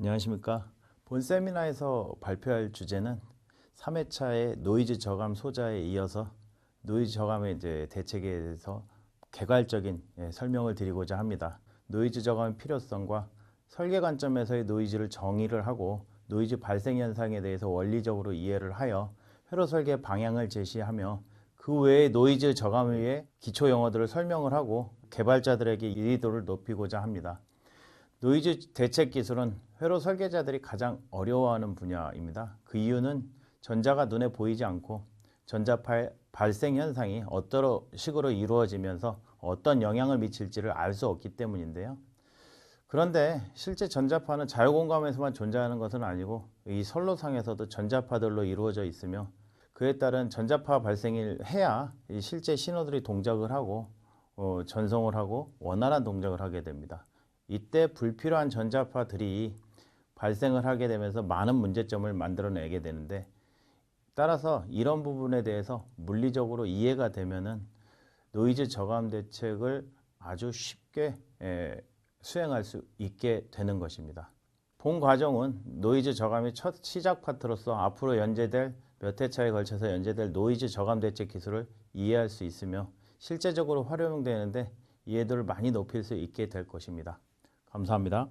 안녕하십니까. 본 세미나에서 발표할 주제는 3회차의 노이즈 저감 소자에 이어서 노이즈 저감의 이제 대책에 대해서 개괄적인 예, 설명을 드리고자 합니다. 노이즈 저감의 필요성과 설계 관점에서의 노이즈를 정의를 하고 노이즈 발생 현상에 대해서 원리적으로 이해를 하여 회로 설계 방향을 제시하며 그 외에 노이즈 저감 위에 기초 용어들을 설명을 하고 개발자들에게 이해도를 높이고자 합니다. 노이즈 대책 기술은 회로 설계자들이 가장 어려워하는 분야입니다. 그 이유는 전자가 눈에 보이지 않고 전자 발, 발생 현상이 어떤 식으로 이루어지면서 어떤 영향을 미칠지를 알 수 없기 때문인데요. 그런데 실제 전자파는 자유공감에서만 존재하는 것은 아니고 이 선로상에서도 전자파들로 이루어져 있으며 그에 따른 전자파 발생을 해야 이 실제 신호들이 동작을 하고 어, 전송을 하고 원활한 동작을 하게 됩니다. 이때 불필요한 전자파들이 발생을 하게 되면서 많은 문제점을 만들어내게 되는데 따라서 이런 부분에 대해서 물리적으로 이해가 되면은 노이즈 저감 대책을 아주 쉽게 에, 수행할 수 있게 되는 것입니다. 본 과정은 노이즈 저감의 첫 시작 파트로서 앞으로 연재될 몇 회차에 걸쳐서 연재될 노이즈 저감 대책 기술을 이해할 수 있으며 실제적으로 활용되는데 이해도를 많이 높일 수 있게 될 것입니다. 감사합니다.